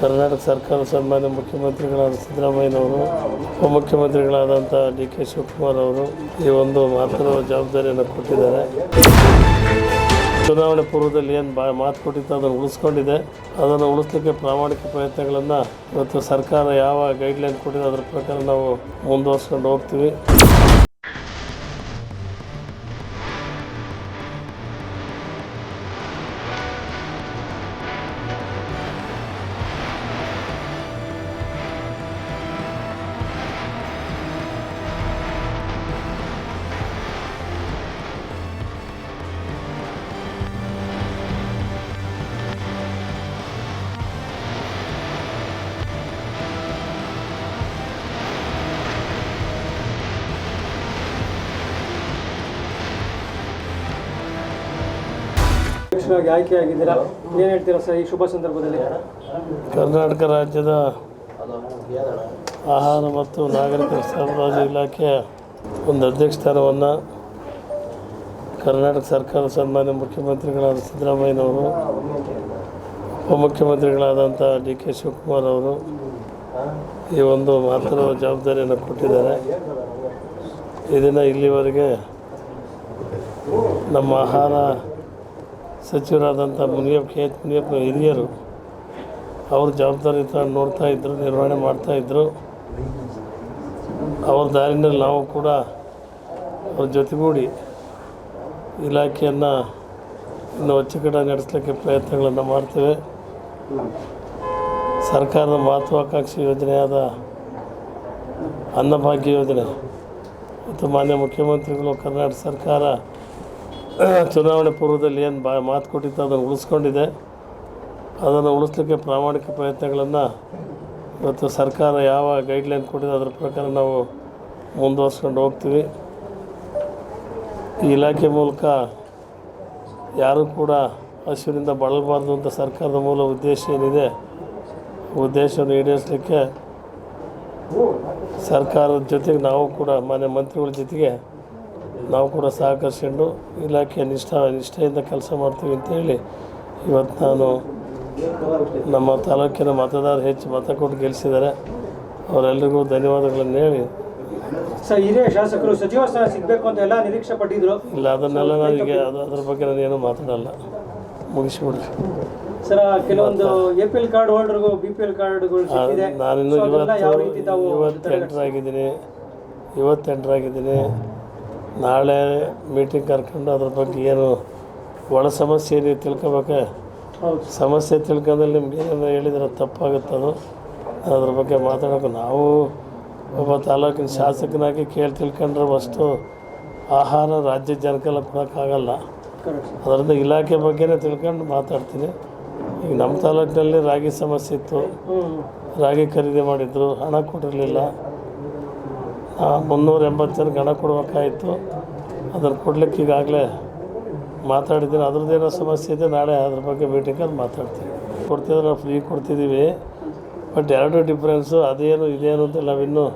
ಕರ್ನಾಟಕ ಸರ್ಕಾರ ಸನ್ಮಾನ್ಯ ಮುಖ್ಯಮಂತ್ರಿಗಳಾದ ಸಿದ್ದರಾಮಯ್ಯನವರು, ಉಪಮುಖ್ಯಮಂತ್ರಿಗಳಾದಂಥ ಡಿ ಕೆ ಶಿವಕುಮಾರ್ ಅವರು ಈ ಒಂದು ಮಹತ್ವದ ಜವಾಬ್ದಾರಿಯನ್ನು ಕೊಟ್ಟಿದ್ದಾರೆ. ಚುನಾವಣೆ ಪೂರ್ವದಲ್ಲಿ ಏನು ಬಾ, ಮಾತು ಕೊಟ್ಟಿತ್ತು ಅದನ್ನು ಉಳಿಸ್ಕೊಂಡಿದೆ. ಅದನ್ನು ಉಳಿಸ್ಲಿಕ್ಕೆ ಪ್ರಾಮಾಣಿಕ ಪ್ರಯತ್ನಗಳನ್ನು ಇವತ್ತು ಸರ್ಕಾರ ಯಾವ ಗೈಡ್ಲೈನ್ ಕೊಟ್ಟಿದೆ ಅದರ ಪ್ರಕಾರ ನಾವು ಮುಂದುವರ್ಸ್ಕೊಂಡು ಹೋಗ್ತೀವಿ. ಅಧ್ಯಕ್ಷರಾಗಿ ಏನು ಹೇಳ್ತೀರಾ ಸರ್ ಈ ಶುಭ ಸಂದರ್ಭದಲ್ಲಿ? ಕರ್ನಾಟಕ ರಾಜ್ಯದ ಆಹಾರ ಮತ್ತು ನಾಗರಿಕ ಸರಬರಾಜು ಇಲಾಖೆಯ ಒಂದು ಅಧ್ಯಕ್ಷ ಸ್ಥಾನವನ್ನು ಕರ್ನಾಟಕ ಸರ್ಕಾರ ಸನ್ಮಾನ್ಯ ಮುಖ್ಯಮಂತ್ರಿಗಳಾದ ಸಿದ್ದರಾಮಯ್ಯನವರು ಉಪಮುಖ್ಯಮಂತ್ರಿಗಳಾದಂಥ ಡಿ ಕೆ ಶಿವಕುಮಾರ್ ಅವರು ಈ ಒಂದು ಮಾತ್ರ ಜವಾಬ್ದಾರಿಯನ್ನು ಕೊಟ್ಟಿದ್ದಾರೆ. ಇದನ್ನು ಇಲ್ಲಿವರೆಗೆ ನಮ್ಮ ಆಹಾರ ಸಚಿವರಾದಂಥ ಮುನಿಯಪ್ಪ, ಕೆ. ಎಚ್. ಮುನಿಯಪ್ಪ ಹಿರಿಯರು, ಅವ್ರ ಜವಾಬ್ದಾರಿ ನೋಡ್ತಾ ಇದ್ದರು ನಿರ್ವಹಣೆ ಮಾಡ್ತಾಯಿದ್ರು ಅವ್ರ ದಾರಿನಲ್ಲಿ ನಾವು ಕೂಡ ಅವ್ರ ಜೊತೆಗೂಡಿ ಇಲಾಖೆಯನ್ನು ಇನ್ನು ಅಚ್ಚುಕಟ್ಟ ನಡೆಸಲಿಕ್ಕೆ ಪ್ರಯತ್ನಗಳನ್ನು ಮಾಡ್ತೇವೆ. ಸರ್ಕಾರದ ಮಹತ್ವಾಕಾಂಕ್ಷಿ ಯೋಜನೆಯಾದ ಅನ್ನಭಾಗ್ಯ ಯೋಜನೆ ಮತ್ತು ಮಾನ್ಯ ಮುಖ್ಯಮಂತ್ರಿಗಳು, ಕರ್ನಾಟಕ ಸರ್ಕಾರ ಚುನಾವಣೆ ಪೂರ್ವದಲ್ಲಿ ಏನು ಬಾ ಮಾತು ಕೊಟ್ಟಿತ್ತು ಅದನ್ನು ಉಳಿಸ್ಕೊಂಡಿದೆ. ಅದನ್ನು ಉಳಿಸ್ಲಿಕ್ಕೆ ಪ್ರಾಮಾಣಿಕ ಪ್ರಯತ್ನಗಳನ್ನು ಇವತ್ತು ಸರ್ಕಾರ ಯಾವ ಗೈಡ್ಲೈನ್ ಕೊಟ್ಟಿದೆ ಅದರ ಪ್ರಕಾರ ನಾವು ಮುಂದುವರ್ಸ್ಕೊಂಡು ಹೋಗ್ತೀವಿ. ಈ ಇಲಾಖೆ ಮೂಲಕ ಯಾರೂ ಕೂಡ ಹಸಿವಿನಿಂದ ಬಳಲಬಾರ್ದು ಅಂತ ಸರ್ಕಾರದ ಮೂಲ ಉದ್ದೇಶ ಏನಿದೆ ಉದ್ದೇಶವನ್ನು ಈಡೇರಿಸಲಿಕ್ಕೆ ಸರ್ಕಾರದ ಜೊತೆಗೆ ನಾವು ಕೂಡ ಮಾನ್ಯ ಮಂತ್ರಿಗಳ ಜೊತೆಗೆ ನಾವು ಕೂಡ ಸಹಕರಿಸ್ಕೊಂಡು ಇಲಾಖೆಯ ನಿಷ್ಠ ನಿಷ್ಠೆಯಿಂದ ಕೆಲಸ ಮಾಡ್ತೀವಿ ಅಂತೇಳಿ ಇವತ್ತು ನಾನು ನಮ್ಮ ತಾಲೂಕಿನ ಮತದಾರರು ಹೆಚ್ಚು ಮತ ಕೊಟ್ಟು ಗೆಲ್ಲಿಸಿದ್ದಾರೆ. ಅವರೆಲ್ಲರಿಗೂ ಧನ್ಯವಾದಗಳನ್ನು ಹೇಳಿ. ಸರ್ ಹಿರಿಯ ಶಾಸಕರು ಸಚಿವ ಸ್ಥಾನ ಸಿಗಬೇಕು ಅಂತ ಎಲ್ಲ ನಿರೀಕ್ಷೆ ಪಟ್ಟಿದ್ರು. ಇಲ್ಲ ಅದನ್ನೆಲ್ಲ ನನಗೆ ಅದು ಅದ್ರ ಬಗ್ಗೆ ನಾನು ಏನೂ ಮಾತಾಡಲ್ಲ. ಮುಗಿಸ್ಬಿಡ್ರಿ. ಸರ್ ಕೆಲವೊಂದು ಎ ಪಿ ಎಲ್ ಕಾರ್ಡ್ ಹೋಲ್ಡರ್ಗೂ ಬಿ ಪಿ ಎಲ್ ಕಾರ್ಡ್ಗಳು ಸಿಕ್ಕಿದೆ. ನಾನಿನ್ನು So ಅದನ್ನ ಯಾವ ಇವತ್ತು ಇವತ್ತೆಂಟರಾಗಿದ್ದೀನಿ ತಾವು ಇವತ್ತು ಎಂಟ್ರಾಗಿದ್ದೀನಿ ಇವತ್ತು ಎಂಟ್ರಾಗಿದ್ದೀನಿ ನಾಳೆ ಮೀಟಿಂಗ್ ಕರ್ಕೊಂಡು ಅದ್ರ ಬಗ್ಗೆ ಏನು ಒಳ ಸಮಸ್ಯೆ ನೀವು ತಿಳ್ಕೊಬೇಕ? ಸಮಸ್ಯೆ ತಿಳ್ಕೊಂಡ್ರೆ ನಿಮ್ಗೆ ಏನಾದ್ರು ಹೇಳಿದ್ರೆ ತಪ್ಪಾಗುತ್ತೆ ಅದು. ಅದ್ರ ಬಗ್ಗೆ ಮಾತಾಡೋಕೆ ನಾವು ಒಬ್ಬ ತಾಲೂಕಿನ ಶಾಸಕನಾಗಿ ಕೇಳಿ ತಿಳ್ಕೊಂಡ್ರೆ ಅಷ್ಟು ಆಹಾರ ರಾಜ್ಯ ಜನಕ್ಕೆಲ್ಲ ಕೊಡೋಕ್ಕಾಗಲ್ಲ. ಅದರಿಂದ ಇಲಾಖೆ ಬಗ್ಗೆನೇ ತಿಳ್ಕೊಂಡು ಮಾತಾಡ್ತೀನಿ. ಈಗ ನಮ್ಮ ತಾಲೂಕಿನಲ್ಲಿ ರಾಗಿ ಸಮಸ್ಯೆ ಇತ್ತು. ರಾಗಿ ಖರೀದಿ ಮಾಡಿದ್ರು ಹಣ ಕೊಟ್ಟಿರಲಿಲ್ಲ. ಮುನ್ನೂರ ಎಂಬತ್ತು ಜನಕ್ಕೆ ಹಣ ಕೊಡಬೇಕಾಯಿತು. ಅದನ್ನು ಕೊಡ್ಲಿಕ್ಕೆ ಈಗಾಗಲೇ ಮಾತಾಡಿದ್ದೀನಿ. ಅದ್ರದ್ದೇನೋ ಸಮಸ್ಯೆ ಇದೆ ನಾಳೆ ಅದ್ರ ಬಗ್ಗೆ ಮೀಟಿಂಗಲ್ಲಿ ಮಾತಾಡ್ತೀನಿ. ಕೊಡ್ತಿದ್ರೆ ನಾವು ಫ್ರೀ ಕೊಡ್ತಿದ್ದೀವಿ. ಬಟ್ ಎರಡು ಡಿಫ್ರೆನ್ಸು ಅದೇನು ಇದೇನು ಅಂತ ನಾವಿನ್ನೂ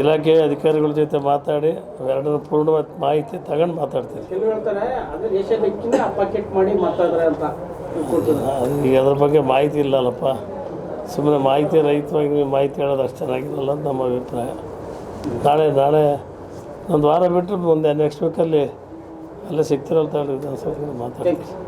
ಇಲಾಖೆ ಅಧಿಕಾರಿಗಳ ಜೊತೆ ಮಾತಾಡಿ ಎರಡನ್ನೂ ಪೂರ್ಣವಾದ ಮಾಹಿತಿ ತಗೊಂಡು ಮಾತಾಡ್ತೀವಿ ಈಗ ಅದ್ರ ಬಗ್ಗೆ ಮಾಹಿತಿ ಇಲ್ಲಲ್ಲಪ್ಪ. ಸುಮ್ಮನೆ ಮಾಹಿತಿ ರೈತವಾಗಿ ನೀವು ಮಾಹಿತಿ ಹೇಳೋದು ಅಷ್ಟು ಚೆನ್ನಾಗಿರಲ್ಲ ಅಂತ ನಮ್ಮ ಅಭಿಪ್ರಾಯ. ನಾಳೆ ನಾಳೆ ಒಂದು ವಾರ ಬಿಟ್ಟರೆ ಮುಂದೆ ನೆಕ್ಸ್ಟ್ ವೀಕಲ್ಲಿ ಎಲ್ಲ ಸಿಗ್ತಿರಲ್ಲ ತಗೊಳ್ಳಿ ವಿಧಾನಸೌಧದಲ್ಲಿ ಮಾತಾಡ್ತೀವಿ